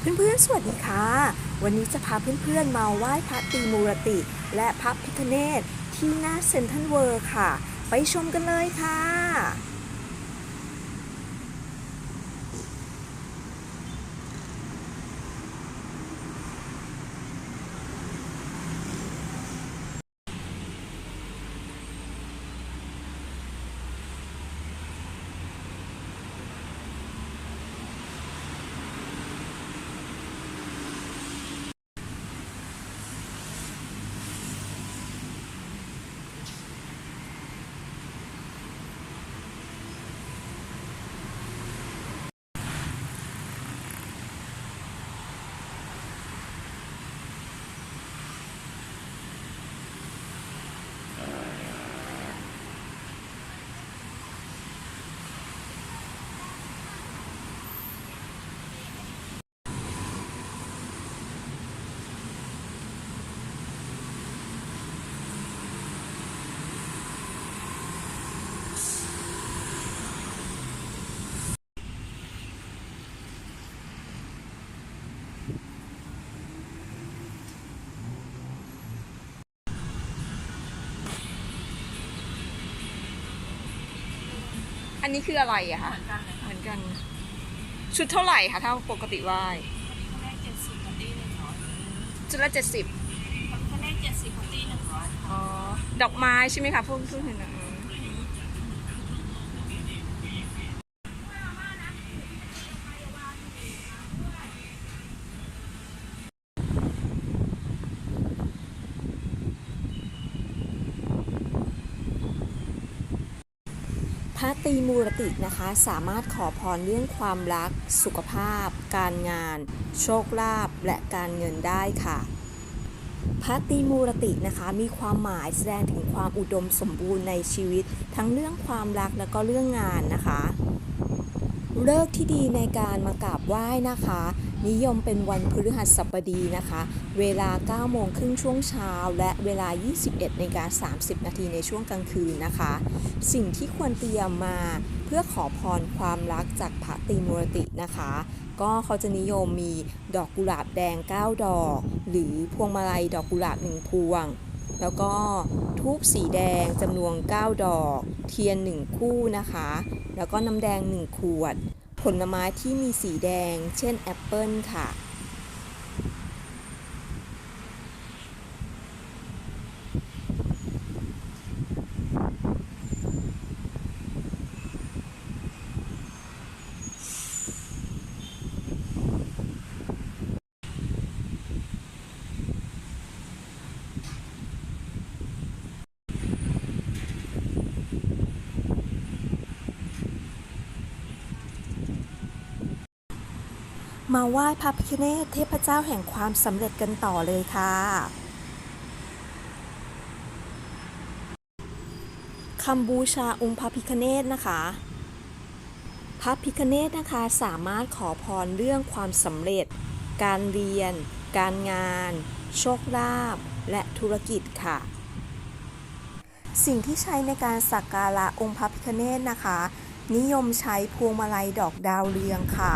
เพื่อนๆ สวัสดีค่ะ วันนี้จะพาเพื่อนๆ มาไหว้พระตีมูรติ และพระพิคเนตที่หน้าเซ็นทรัลเวิร์ค่ะ ไปชมกันเลยค่ะ อันนี้คืออะไรอะคะเหมือนกัน ชุดเท่าไหร่คะถ้าปกติไหว้คะแนนเจ็ดสิบคนตีหนึ่งร้อยชุดละเจ็ดสิบคะแนนเจ็ดสิบคนตีหนึ่งร้อยอ๋อดอกไม้ใช่ไหมคะพวกพวกเห็นนะอืม พ ระตีมูรตินะคะ สามารถขอพรเรื่องความรัก สุขภาพ การงาน โชคลาภและการเงินได้ค่ะพระตีมูรตินะคะมีความหมายแสดงถึงความอุดมสมบูรณ์ในชีวิต ทั้งเรื่องความรักและก็เรื่องงานนะคะ เลิกที่ดีในการมากราบไหว้นะคะ นิยมเป็นวันพฤหัสบดีนะคะ เวลา 9 โมงครึ่งช่วงเช้า และเวลา 21นาฬิกา30 นาทีในช่วงกลางคืนนะคะ สิ่งที่ควรเตรียมมาเพื่อขอพรความรักจากพระตรีมูรตินะคะ ก็เขาจะนิยมมีดอกกุหลาบแดง 9 ดอก หรือพวงมาลัยดอกกุหลาบ1พวง แล้วก็ทูบสีแดงจำนวน 9 ดอก เทียน 1 คู่นะคะ แล้วก็น้ำแดง 1 ขวด ผลไม้ที่มีสีแดง เช่นแอปเปิลค่ะ มาไหว้พระพิฆเนศเทพเจ้าแห่งความสำเร็จกันต่อเลยค่ะ คำบูชาองค์พระพิฆเนศนะคะ พระพิฆเนศนะคะสามารถขอพรเรื่องความสำเร็จ การเรียน การงาน โชคลาภ และธุรกิจค่ะ สิ่งที่ใช้ในการสักการะองค์พระพิฆเนศนะคะ นิยมใช้พวงมาลัยดอกดาวเรืองค่ะ